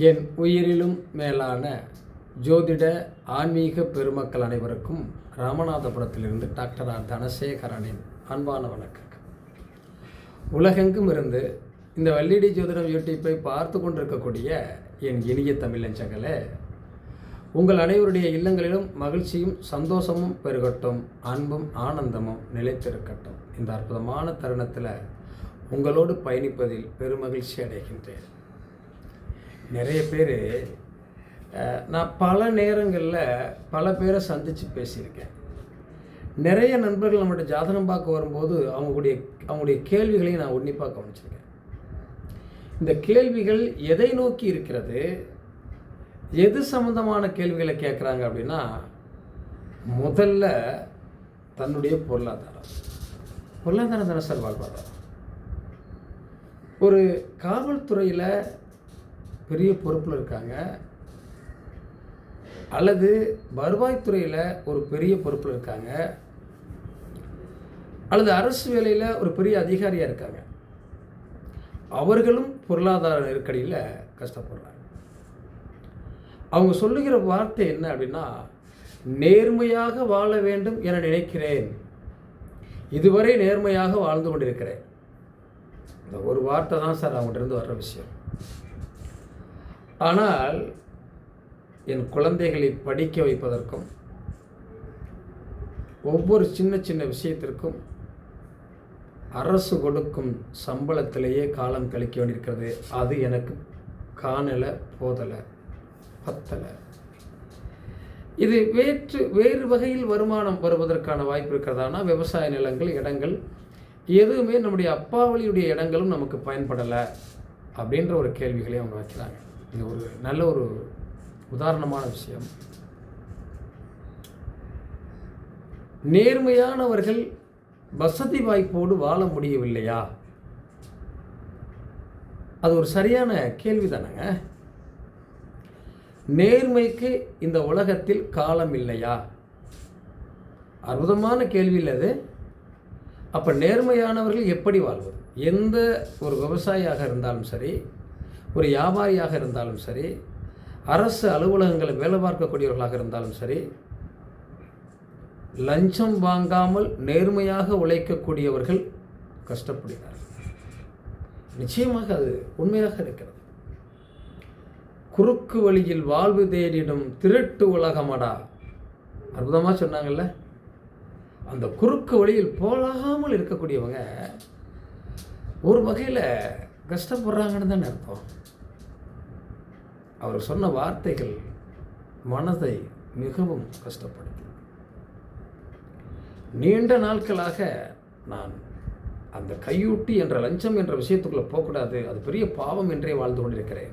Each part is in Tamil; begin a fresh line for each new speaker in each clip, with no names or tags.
என் உயிரிலும் மேலான ஜோதிட ஆன்மீக பெருமக்கள் அனைவருக்கும் ராமநாதபுரத்திலிருந்து டாக்டர் ஆர் தனசேகரனின் அன்பான வணக்கங்கள். உலகெங்கும் இருந்து இந்த வள்ளிடி ஜோதிடம் யூடியூப்பை பார்த்து கொண்டிருக்கக்கூடிய என் இனிய தமிழஞ்சங்களே உங்கள் அனைவருடைய இல்லங்களிலும் மகிழ்ச்சியும் சந்தோஷமும் பெருகட்டும் அன்பும் ஆனந்தமும் நிலைத்திருக்கட்டும். இந்த அற்புதமான தருணத்தில் உங்களோடு பயணிப்பதில் பெருமகிழ்ச்சி அடைகின்றேன். நிறைய பேர் நான் பல நேரங்களில் பல பேரை சந்தித்து பேசியிருக்கேன். நிறைய நண்பர்கள் நம்மகிட்ட ஜாதகம் பார்க்க வரும்போது அவங்களுடைய அவங்களுடைய கேள்விகளையும் நான் உன்னிப்பாக கவனிச்சிருக்கேன். இந்த கேள்விகள் எதை நோக்கி இருக்கிறது? எது சம்மந்தமான கேள்விகளை கேட்குறாங்க அப்படின்னா முதல்ல தன்னுடைய பொருளாதாரம். பொருளாதாரம் தானே சார் வாழ்வாதாரம்? ஒரு காவல்துறையில் பெரிய பொறுப்பில் இருக்காங்க. அல்லது வருவாய்த்துறையில் ஒரு பெரிய பொறுப்பில் இருக்காங்க. அல்லது அரசு வேலையில் ஒரு பெரிய அதிகாரியாக இருக்காங்க. அவர்களும் பொருளாதார நெருக்கடியில் கஷ்டப்படுறாங்க. அவங்க சொல்லுகிற வார்த்தை என்ன அப்படின்னா நேர்மையாக வாழ வேண்டும் என நினைக்கிறேன். இதுவரை நேர்மையாக வாழ்ந்து கொண்டிருக்கிறேன். இந்த ஒரு வார்த்தை தான் சார் அவங்ககிட்ட இருந்து வர்ற விஷயம். ஆனால் என் குழந்தைகளை படிக்க வைப்பதற்கும் ஒவ்வொரு சின்ன சின்ன விஷயத்திற்கும் அரசு கொடுக்கும் சம்பளத்திலேயே காலம் கழிக்க வேண்டியிருக்கிறது. அது எனக்கு காணலை போதலை பத்தலை. இது வேற்று வேறு வகையில் வருமானம் வருவதற்கான வாய்ப்பு இருக்கிறதானா விவசாய நிலங்கள் இடங்கள் எதுவுமே நம்முடைய அப்பாவளியுடைய இடங்களும் நமக்கு பயன்படலை அப்படின்ற ஒரு கேள்விகளை அவங்க வைக்கிறாங்க. இது ஒரு நல்ல ஒரு உதாரணமான விஷயம். நேர்மையானவர்கள் வசதி வாய்ப்போடு வாழ முடியவில்லையா? அது ஒரு சரியான கேள்வி தானேங்க. நேர்மைக்கு இந்த உலகத்தில் காலம் இல்லையா? அற்புதமான கேள்வி இல்லை அது. அப்போ நேர்மையானவர்கள் எப்படி வாழ்வது? எந்த ஒரு விவசாயியாக இருந்தாலும் சரி ஒரு வியாபாரியாக இருந்தாலும் சரி அரசு அலுவலகங்களை வேலை பார்க்கக்கூடியவர்களாக இருந்தாலும் சரி லஞ்சம் வாங்காமல் நேர்மையாக உழைக்கக்கூடியவர்கள் கஷ்டப்படுகிறார்கள். நிச்சயமாக அது உண்மையாக இருக்கிறது. குறுக்கு வழியில் வாழ்வு தேடிடும் திருட்டு உலகமடா. அற்புதமாக சொன்னாங்கல்ல? அந்த குறுக்கு வழியில் போகாமல் இருக்கக்கூடியவங்க ஒரு வகையில் கஷ்டப்படுறாங்கன்னு தானே அர்த்தம். அவர் சொன்ன வார்த்தைகள் மனதை மிகவும் கஷ்டப்படுத்தி நீண்ட நாட்களாக நான் அந்த கையூட்டி என்ற லஞ்சம் என்ற விஷயத்துக்குள்ளே போகக்கூடாது. அது பெரிய பாவம் என்றே வாழ்ந்து கொண்டிருக்கிறேன்.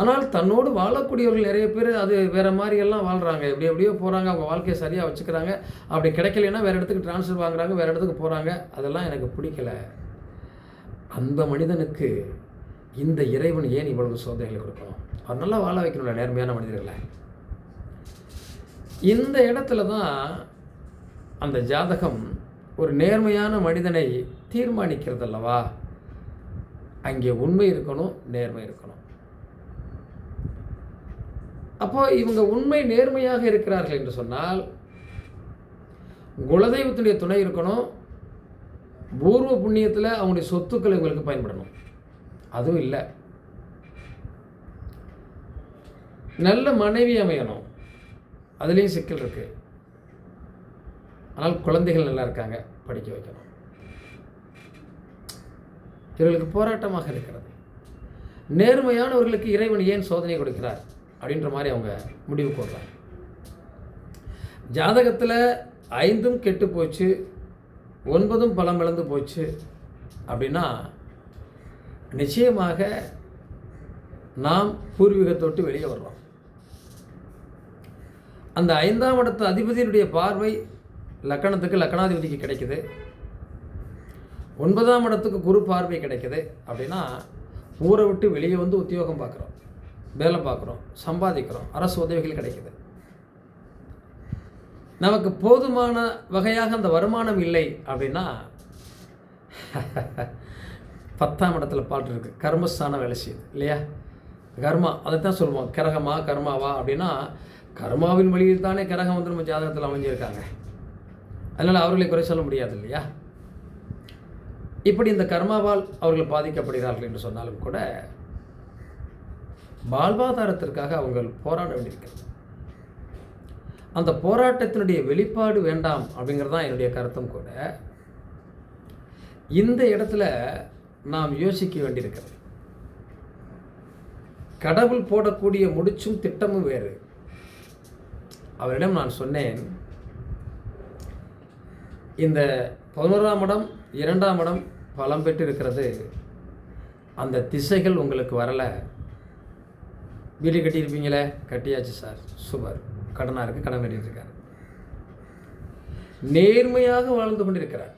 ஆனால் தன்னோடு வாழக்கூடியவர்கள் நிறைய பேர் அது வேறு மாதிரியெல்லாம் வாழ்கிறாங்க எப்படி எப்படியோ போகிறாங்க அவங்க வாழ்க்கையை சரியாக வச்சுக்கிறாங்க. அப்படி கிடைக்கலைன்னா வேறு இடத்துக்கு ட்ரான்ஸ்ஃபர் வாங்குறாங்க வேறு இடத்துக்கு போகிறாங்க அதெல்லாம் எனக்கு பிடிக்கல. அந்த மனிதனுக்கு இந்த இறைவன் ஏன் இவ்வளவு சோதனைகளை கொடுக்கணும்? அவர் நல்லா வாழ வைக்கணும்ல நேர்மையான மனிதர்களை. இந்த இடத்துல தான் அந்த ஜாதகம் ஒரு நேர்மையான மனிதனை தீர்மானிக்கிறது அல்லவா அங்கே உண்மை இருக்கணும் நேர்மை இருக்கணும். அப்போ இவங்க உண்மை நேர்மையாக இருக்கிறார்கள் என்று சொன்னால் குலதெய்வத்துடைய துணை இருக்கணும் பூர்வ புண்ணியத்தில் அவங்களுடைய சொத்துக்கள் இவங்களுக்கு பயன்படணும். அதுவும் இல்லை. நல்ல மனைவி அமையணும். அதுலேயும் சிக்கல் இருக்குது ஆனால் குழந்தைகள் நல்லா இருக்காங்க படிக்க வைக்கணும். இவர்களுக்கு போராட்டமாக இருக்கிறது. நேர்மையானவர்களுக்கு இறைவன் ஏன் சோதனை கொடுக்கிறார் அப்படின்ற மாதிரி அவங்க முடிவு போடுறாங்க. ஜாதகத்தில் ஐந்தும் கெட்டு போச்சு. ஒன்பதும் பலம் இழந்து போச்சு அப்படின்னா நிச்சயமாக நாம் பூர்வீகத்தொட்டு வெளியே வர்றோம் அந்த ஐந்தாம் இடத்து அதிபதியினுடைய பார்வை லக்கணத்துக்கு லக்கணாதிபதிக்கு கிடைக்குது. ஒன்பதாம் இடத்துக்கு குரு பார்வை கிடைக்குது அப்படின்னா ஊரை விட்டு வெளியே வந்து உத்தியோகம் பார்க்குறோம் வேலை பார்க்குறோம் சம்பாதிக்கிறோம் அரசு உதவிகள் கிடைக்குது. நமக்கு போதுமான வகையாக அந்த வருமானம் இல்லை அப்படின்னா பத்தாம் இடத்துல பாட்டு இருக்குது கர்மஸ்தானம் வேலை செய்யுது இல்லையா? கர்மா அதை தான் சொல்லுவோம் கிரகமா கர்மாவா அப்படின்னா கர்மாவின் வழியில் தானே கிரகம் வந்து நம்ம ஜாதகத்தில் அமைஞ்சிருக்காங்க. அதனால் அவர்களை குறை சொல்ல முடியாது இல்லையா? இப்படி இந்த கர்மாவால் அவர்கள் பாதிக்கப்படுகிறார்கள் என்று சொன்னாலும் கூட வாழ்வாதாரத்திற்காக அவங்க போராட வேண்டியிருக்கிறது. அந்த போராட்டத்தினுடைய வெளிப்பாடு வேண்டாம் அப்படிங்கிறது தான் என்னுடைய கருத்தும் கூட. இந்த இடத்துல நாம் யோசிக்க வேண்டியிருக்கிறது. கடவுள் போடக்கூடிய முடிச்சும் திட்டமும் வேறு. அவரிடம் நான் சொன்னேன் இந்த பதினோராம் இடம் இரண்டாம் இடம் பலம் பெற்று இருக்கிறது அந்த திசைகள் உங்களுக்கு வரலை. வீடு கட்டியிருப்பீங்களே? கட்டியாச்சு சார். சூப்பர். கடனாக இருக்குது கடன் கட்டிட்டு நேர்மையாக வாழ்ந்து கொண்டிருக்கிறார்.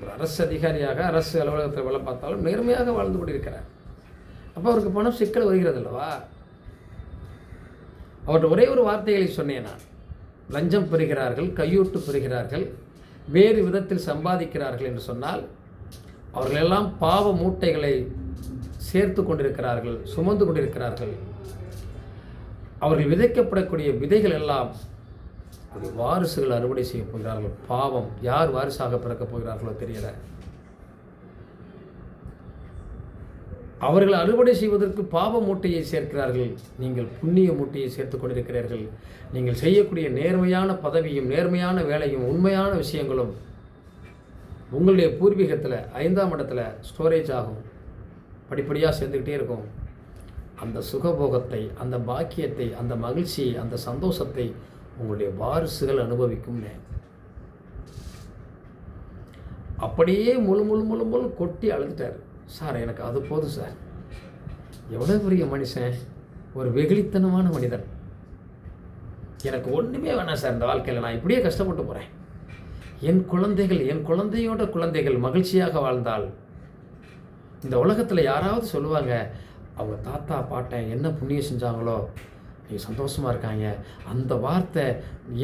ஒரு அரசு அதிகாரியாக அரசு அலுவலகத்தில் வேலை பார்த்தாலும் நேர்மையாக வாழ்ந்து கொண்டிருக்கிறார். அப்போ அவருக்கு பணம் சிக்கல் வருகிறது அல்லவா? அவர்கிட்ட ஒரே ஒரு வார்த்தைகளை சொன்னேன் நான். லஞ்சம் பெறுகிறார்கள் கையூட்டு பெறுகிறார்கள் வேறு விதத்தில் சம்பாதிக்கிறார்கள் என்று சொன்னால் அவர்களெல்லாம் பாவ மூட்டைகளை சேர்த்து கொண்டிருக்கிறார்கள் சுமந்து கொண்டிருக்கிறார்கள். அவர்கள் விதைக்கப்படக்கூடிய விதைகள் எல்லாம் வாரிசுகள் அறுவடை செய்ய போகிறார்கள். பாவம் யார் வாரிசாக பிறக்கப் போகிறார்களோ தெரியல. அவர்கள் அறுவடை செய்வதற்கு பாவ மூட்டையை சேர்க்கிறார்கள். நீங்கள் புண்ணிய மூட்டையை சேர்த்து கொண்டிருக்கிறீர்கள். நீங்கள் செய்யக்கூடிய நேர்மையான பதவியும் நேர்மையான வேலையும் உண்மையான விஷயங்களும் உங்களுடைய பூர்வீகத்தில் ஐந்தாம் இடத்துல ஸ்டோரேஜ் ஆகும். படிப்படியாக சேர்ந்துக்கிட்டே இருக்கும். அந்த சுகபோகத்தை அந்த பாக்கியத்தை அந்த மகிழ்ச்சியை அந்த சந்தோஷத்தை உங்களுடைய வாரிசுகள் அனுபவிக்கும்னு. அப்படியே முழு முழு முழு முழு கொட்டி அழுதுட்டார். சார் எனக்கு அது போதும் சார். எவ்வளோ பெரிய மனுஷன். ஒரு வெகுளித்தனமான மனிதன். எனக்கு ஒன்றுமே வேணாம் சார். இந்த வாழ்க்கையில் நான் இப்படியே கஷ்டப்பட்டு போகிறேன் என் குழந்தைகள் என் குழந்தையோட குழந்தைகள் மகிழ்ச்சியாக வாழ்ந்தால் இந்த உலகத்தில் யாராவது சொல்லுவாங்க அவங்க தாத்தா பாட்டன் என்ன புண்ணியம் செஞ்சாங்களோ நீ சந்தோஷமாக இருக்காங்க. அந்த வார்த்தை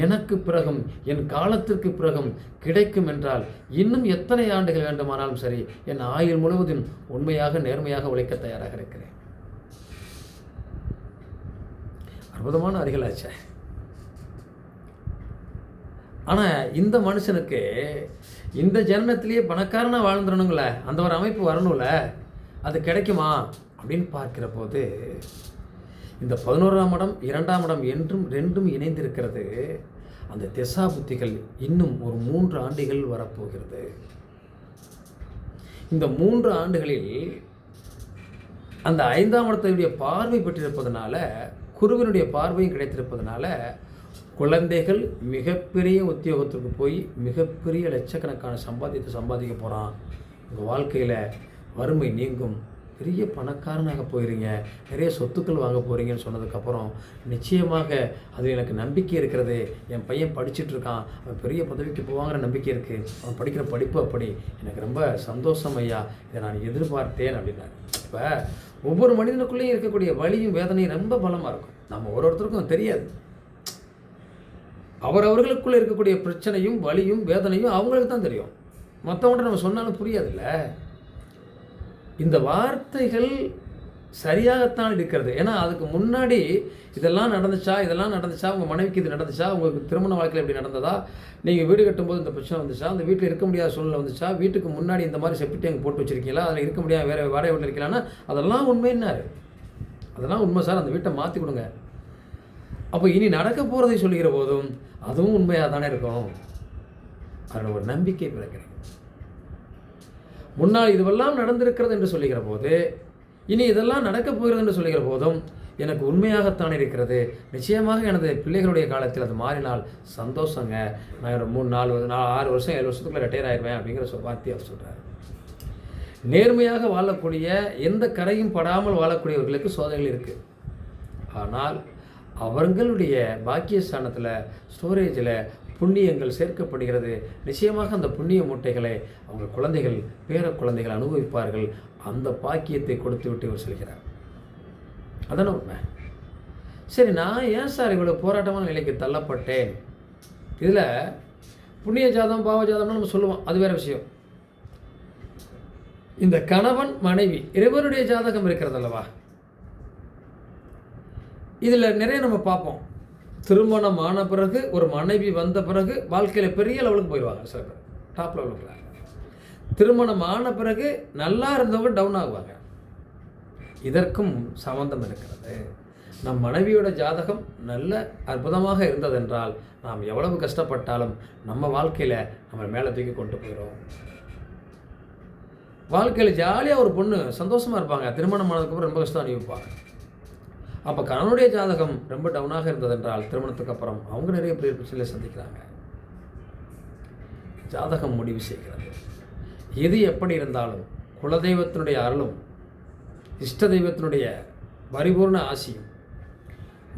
எனக்கு பிறகும் என் காலத்திற்கு பிறகும் கிடைக்கும் என்றால் இன்னும் எத்தனை ஆண்டுகள் வேண்டுமானாலும் சரி என் ஆயுள் முழுவதும் உண்மையாக நேர்மையாக உழைக்க தயாராக இருக்கிறேன். அற்புதமான அறிகளாச்சே ஆனால் இந்த மனுஷனுக்கு இந்த ஜனனத்திலேயே பணக்காரனாக வாழ்ந்துடணுங்களே அந்த ஒரு அமைப்பு வரணும்ல அது கிடைக்குமா? அப்படின்னு பார்க்கிற போது இந்த பதினோராம் இடம் இரண்டாம் இடம் என்றும் ரெண்டும் இணைந்திருக்கிறது. அந்த திசா புத்திகள் இன்னும் ஒரு மூன்று ஆண்டுகள் வரப்போகிறது. இந்த மூன்று ஆண்டுகளில் அந்த ஐந்தாம் இடத்தினுடைய பார்வை பெற்றிருப்பதனால குருவினுடைய பார்வையும் கிடைத்திருப்பதனால குழந்தைகள் மிகப்பெரிய உத்தியோகத்திற்கு போய் மிகப்பெரிய லட்சக்கணக்கான சம்பாதித்து சம்பாதிக்க போகிறான் உங்கள் வாழ்க்கையில் வறுமை நீங்கும். பெரிய பணக்காரனாக போயிருங்க. நிறைய சொத்துக்கள் வாங்க போகிறீங்கன்னு சொன்னதுக்கப்புறம் நிச்சயமாக அது எனக்கு நம்பிக்கை இருக்கிறது. என் பையன் படிச்சுட்டு இருக்கான். அவன் பெரிய பதவிக்கு போவாங்கிற நம்பிக்கை இருக்குது அவன் படிக்கிற படிப்பு அப்படி. எனக்கு ரொம்ப சந்தோஷம் ஐயா. இதை நான் எதிர்பார்த்தேன் அப்படின்னாரு. இப்போ ஒவ்வொரு மனிதனுக்குள்ளேயும் இருக்கக்கூடிய வலியும் வேதனையும் ரொம்ப பலமாக இருக்கும். நம்ம ஒரு ஒருத்தருக்கும் தெரியாது. அவரவர்களுக்குள்ளே இருக்கக்கூடிய பிரச்சனையும் வலியும் வேதனையும் அவங்களுக்கு தான் தெரியும். மற்றவங்கள்ட்ட நம்ம சொன்னாலும் புரியாதுல்ல. இந்த வார்த்தைகள் சரியாகத்தான் இருக்கிறது. ஏன்னா அதுக்கு முன்னாடி இதெல்லாம் நடந்துச்சா இதெல்லாம் நடந்துச்சா உங்கள் மனைவிக்கு இது நடந்துச்சா உங்களுக்கு திருமண வாழ்க்கையில் இப்படி நடந்ததா நீங்கள் வீடு கட்டும்போது இந்த பிரச்சனை வந்துச்சா அந்த வீட்டில் இருக்க முடியாத சூழ்நிலை வந்துச்சா வீட்டுக்கு முன்னாடி இந்த மாதிரி செப்டி டேங்க் போட்டு வச்சிருக்கீங்களா அதில் இருக்க முடியாது வேறு வாடகை வீட்டில் இருக்கலாம்னா அதெல்லாம் உண்மைன்னாரு. அதெல்லாம் உண்மை சார் அந்த வீட்டை மாற்றி கொடுங்க. அப்போ இனி நடக்க போகிறதை சொல்லுகிற போதும் அதுவும் உண்மையாக தானே இருக்கும். அதில் ஒரு நம்பிக்கை பிறக்கிறேன் முன்னால் இதுவெல்லாம் நடந்திருக்கிறது என்று சொல்லுகிற போது இனி இதெல்லாம் நடக்கப் போகிறது என்று சொல்லுகிற போதும் எனக்கு உண்மையாகத்தான் இருக்கிறது. நிச்சயமாக எனது பிள்ளைகளுடைய காலத்தில் அது மாறினால் சந்தோஷங்க. நான் ஒரு மூணு நாலு நாலு ஆறு வருஷம் ஏழு வருஷத்துக்குள்ள ரிட்டையர் ஆயிடுவேன் அப்படிங்கிற சொல் வார்த்தையை அவர் சொல்கிறார் நேர்மையாக வாழக்கூடிய எந்த கரையும் படாமல் வாழக்கூடியவர்களுக்கு சோதனைகள் இருக்குது ஆனால் அவர்களுடைய பாக்கியஸ்தானத்தில் ஸ்டோரேஜில் புண்ணியங்கள் சேர்க்கப்படுகிறது. நிச்சயமாக அந்த புண்ணிய மூட்டைகளை அவங்க குழந்தைகள் பேர குழந்தைகள் அனுபவிப்பார்கள். அந்த பாக்கியத்தை கொடுத்து விட்டு இவர் சொல்கிறார். அதான உண்மை. சரி நான் ஏன் சார் இவ்வளோ போராட்டமான நிலைக்கு தள்ளப்பட்டேன்? இதில் புண்ணிய ஜாதம் பாவ ஜாதம்னு நம்ம சொல்லுவோம். அது வேறு விஷயம். இந்த கணவன் மனைவி இருவருடைய ஜாதகம் இருக்கிறது அல்லவா இதில் நிறைய நம்ம பார்ப்போம். திருமணம் ஆன பிறகு ஒரு மனைவி வந்த பிறகு வாழ்க்கையில் பெரிய லெவலுக்கு போயிடுவாங்க சில பேர். டாப் லெவலுக்கு திருமணம் ஆன பிறகு நல்லா இருந்தவங்க டவுன் ஆகுவாங்க. இதற்கும் சம்மந்தம் இருக்கிறது. நம் மனைவியோட ஜாதகம் நல்ல அற்புதமாக இருந்ததென்றால் நாம் எவ்வளவு கஷ்டப்பட்டாலும் நம்ம வாழ்க்கையில் நம்ம மேலே தூக்கி கொண்டு போயிடும் வாழ்க்கையில் ஜாலியாக ஒரு பொண்ணு சந்தோஷமாக இருப்பாங்க. திருமணம் ஆனதுக்கப்புறம் ரொம்ப கஷ்டம் அனுபவிப்பாங்க. அப்போ கணவனுடைய ஜாதகம் ரொம்ப டவுனாக இருந்ததென்றால் திருமணத்துக்கு அப்புறம் அவங்க நிறைய பெரிய பிரச்சனைகளை சந்திக்கிறாங்க. ஜாதகம் முடிவு செய்கிறது. எது எப்படி இருந்தாலும் குலதெய்வத்தினுடைய அருளும் இஷ்ட தெய்வத்தினுடைய பரிபூர்ண ஆசியும்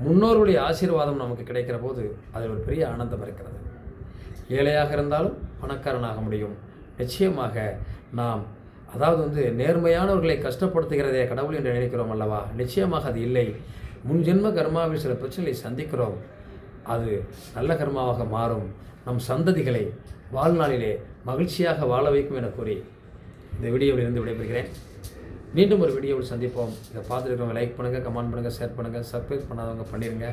முன்னோருடைய ஆசீர்வாதம் நமக்கு கிடைக்கிற போது அதில் ஒரு பெரிய ஆனந்தம் இருக்கிறது. ஏழையாக இருந்தாலும் பணக்காரனாக முடியும். நிச்சயமாக நாம் அதாவது வந்து நேர்மையானவர்களை கஷ்டப்படுத்துகிறதே கடவுள் என்று நினைக்கிறோம் அல்லவா? நிச்சயமாக அது இல்லை. முன்ஜென்ம கர்மாவில் சில பிரச்சனைகளை சந்திக்கிறோம். அது நல்ல கர்மாவாக மாறும். நம் சந்ததிகளை வாழ்நாளிலே மகிழ்ச்சியாக வாழ வைக்கும் என கூறி இந்த வீடியோவில் இருந்து விடைபெறுகிறேன். மீண்டும் ஒரு வீடியோவில் சந்திப்போம். இதை பார்த்துருக்கவங்க லைக் பண்ணுங்கள் கமெண்ட் பண்ணுங்கள் ஷேர் பண்ணுங்கள் சப்ஸ்கிரைப் பண்ணாதவங்க பண்ணிடுங்க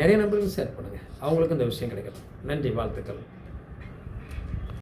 நிறைய நம்பருக்கு ஷேர் பண்ணுங்கள் அவங்களுக்கும் இந்த விஷயம் கிடைக்கணும் நன்றி வாழ்த்துக்கள்.